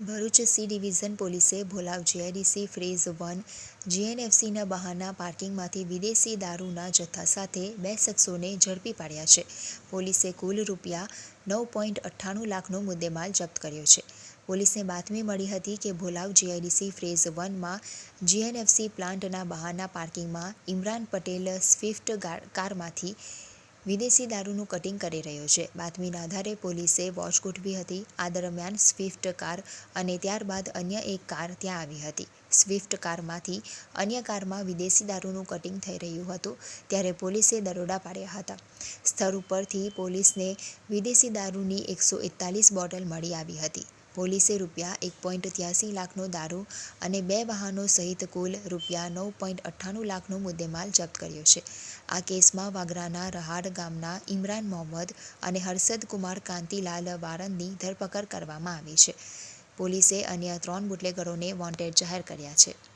Bharuch C division પોલીસે Bholav GIDC phase one જીએનએફસીના બહારના પાર્કિંગમાંથી વિદેશી દારૂના જથ્થા સાથે બે શખ્સોને ઝડપી પાડ્યા છે. પોલીસે કુલ રૂપિયા નવ પોઈન્ટ અઠ્ઠાણું લાખનો મુદ્દેમાલ જપ્ત કર્યો છે. પોલીસને બાતમી મળી હતી કે ભોલાવ જીઆઈડીસી ફ્રેઝ વનમાં જીએનએફસી પ્લાન્ટના બહારના પાર્કિંગમાં ઇમરાન પટેલ સ્વિફ્ટ કારમાંથી વિદેશી દારૂનું કટિંગ કરી રહ્યો છે. બાતમીના આધારે પોલીસે વોચ ગોઠવી હતી. આ દરમિયાન સ્વિફ્ટ કાર અને ત્યારબાદ અન્ય એક કાર ત્યાં આવી હતી. સ્વિફ્ટ કારમાંથી અન્ય કારમાં વિદેશી દારૂનું કટિંગ થઈ રહ્યું હતું ત્યારે પોલીસે દરોડા પાડ્યા હતા. સ્થળ ઉપરથી પોલીસને વિદેશી દારૂની એકસો એકતાલીસ બોટલ મળી આવી હતી. પોલીસે રૂપિયા એક પોઈન્ટ ત્યાસી લાખનો દારૂ અને બે વાહનો સહિત કુલ રૂપિયા નવ પોઈન્ટ અઠ્ઠાણું લાખનો મુદ્દેમાલ જપ્ત કર્યો છે. આ કેસમાં વાગરાના રહાડ ગામના ઇમરાન મોહમ્મદ અને હર્ષદ કુમાર કાંતિલાલ વારંદની ધરપકડ કરવામાં આવી છે. પોલીસે અન્ય ત્રણ બુટલેગરોને વોન્ટેડ જાહેર કર્યા છે.